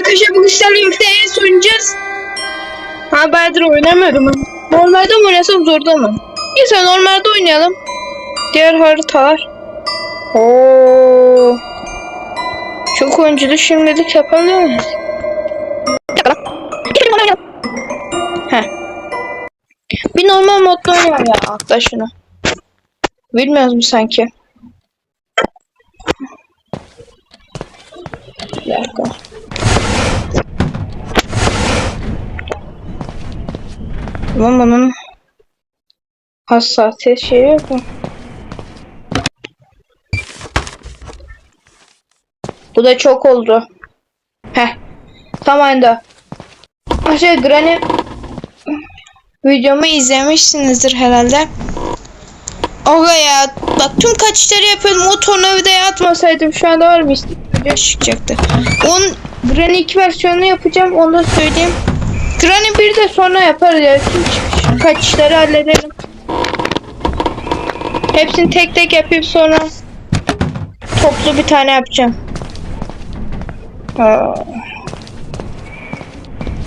Arkadaşlar bugün sizlerle birlikte ES oynayacağız. Ha bayağıdır oynamıyorum. ben. Normalde mi oynasam zorda mı? Neyse normalde oynayalım. Diğer haritalar. Oo. Çok oyunculu şimdilik oynayalım. Heh. Bir normal modda oynayalım ya. Atla şunu. Bilmiyoruz sanki? Bir dakika. Ama bunun hassasiyet şeyi yok mu? Bu da çok oldu. Heh. Tam anda. Aşağı Granny videomu izlemişsinizdir herhalde. Aga ya bak tüm kaçışları yapıyordum. O tornavidaya atmasaydım şu anda var mı video çıkacaktı. Onun Granny 2 versiyonunu yapacağım onu da söyleyeyim. Granny 1 de sonra yaparız ya. Tüm kaçışları halledelim. Hepsini tek tek yapayım sonra toplu bir tane yapacağım. Aa,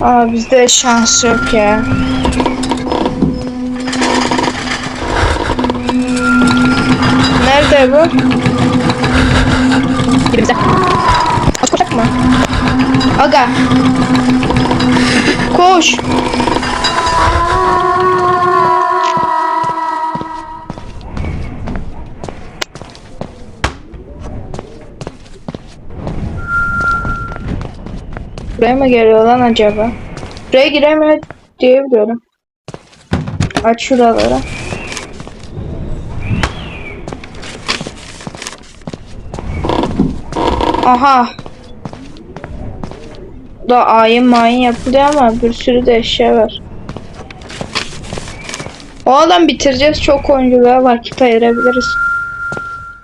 Aa bizde şans yok ya. Nerede bu? Dibimizde. Koşak mı? Aga. Koş. Buraya mı geliyor lan acaba? Buraya giremiyor diye biliyorum. Aç şuraları. Aha. Da ayin mayin yapılıyor ama bir sürü de eşya var. O adam bitireceğiz. Çok oyunculuğa vakit ayırabiliriz.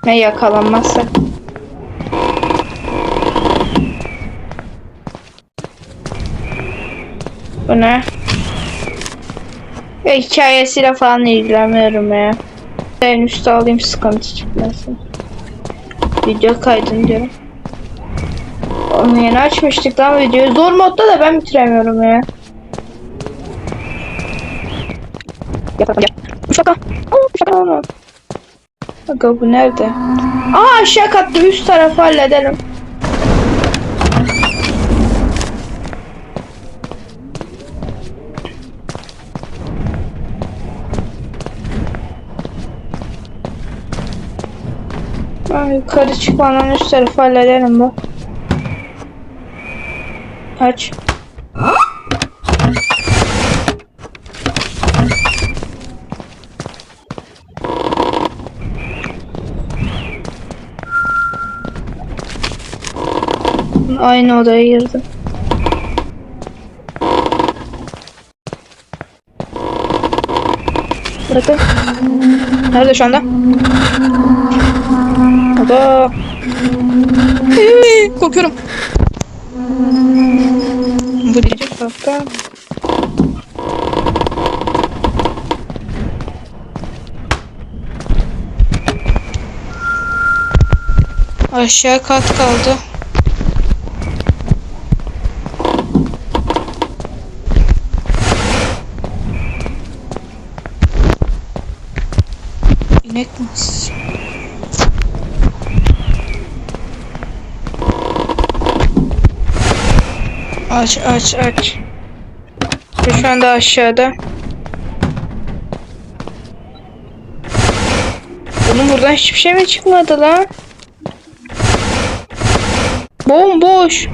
Ne yakalanmazsa. Bu ne? Ya hikayesiyle falan ilgilenmiyorum ya. En üstte alayım sıkıntı çıkmasın. Video kaydını diyorum. Onu yeni açmıştık lan videoyu. Zor modda da ben bitiremiyorum ya. Şaka. Şaka. Aga bu nerede? Aa aşağı kattı üst tarafı halledelim. Ay, yukarı çıkmadan üst tarafı hallederim bu. Aç. Aynı odaya girdim. Bırakın. Nerede şu anda? Oda. Korkuyorum. Diyecek hafta. Aşağı kat kaldı. İnek mi? Aç aç aç. Bu Şu anda aşağıda. Bunun buradan hiçbir şey mi çıkmadı lan? Bomboş.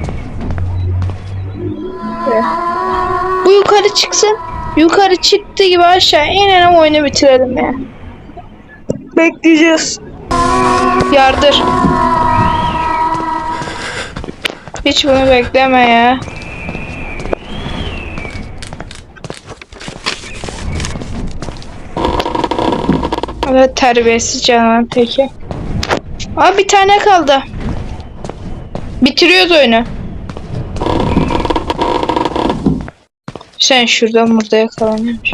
Bu yukarı çıksın. Yukarı çıktı gibi aşağı inelim oyunu bitirelim ya. Bekleyeceğiz. Yardır. Hiç bunu bekleme ya. Evet terbiyesiz canavar peki. Aa bir tane kaldı. Bitiriyoruz oyunu. Sen şuradan burada yakalanıyormuş.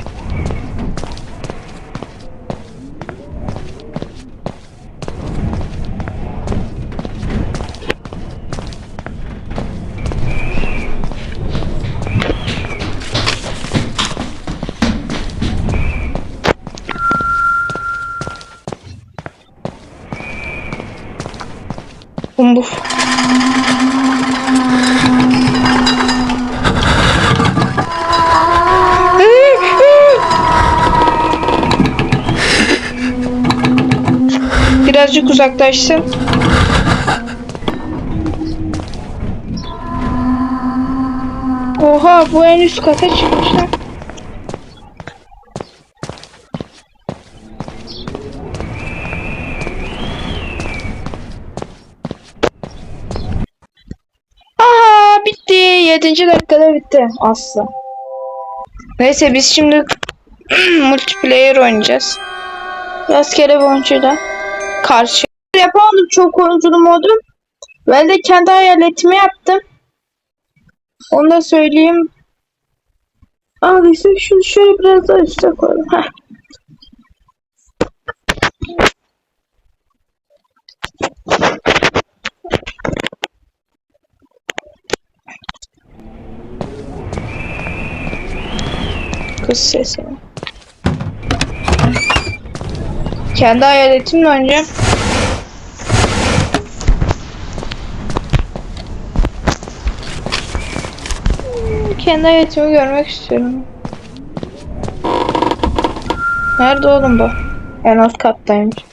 Bu. Birazcık uzaklaşsın. Oha bu en üst kata çıkmışlar. Aha bitti. 7. dakikada bitti. Asla. Neyse biz şimdi multiplayer oynayacağız. Rastgele bir oyuncuyla. Karşı. Yapamadım çok oyunculu modu. Ben de kendi hayaletimi yaptım. Onu da söyleyeyim. Aa neyse şunu şöyle biraz daha üstte koyalım. Heh. Kız sesi. Kendi hayaletimle oynayacağım. Kendi hayaletimi görmek istiyorum. Nerede oğlum bu? En alt kattaymış.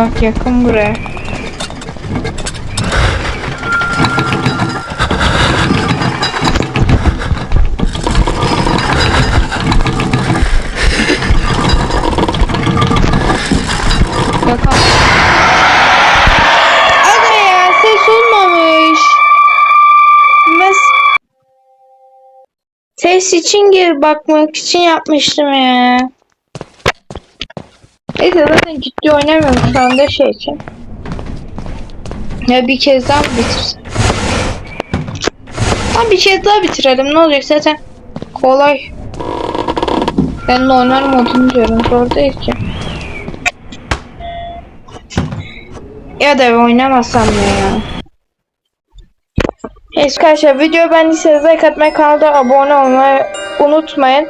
Bak yakın buraya. Ses için gir bakmak için yapmıştım ya. Neyse zaten ciddi oynamıyorum şu anda şey için. Ya bir kez daha mı bitirsem? Tamam bir kez daha bitirelim ne olacak zaten kolay. Ben normal modunu diyorum zor değil ki. Ya da oynamazsam ya. Neyse arkadaşlar video beğendiyseniz like atmayı kanalda abone olmayı unutmayın.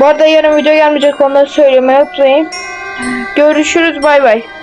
Bu arada yarın video gelmeyecek onları söylemeyi unutmayın. Görüşürüz bay bay.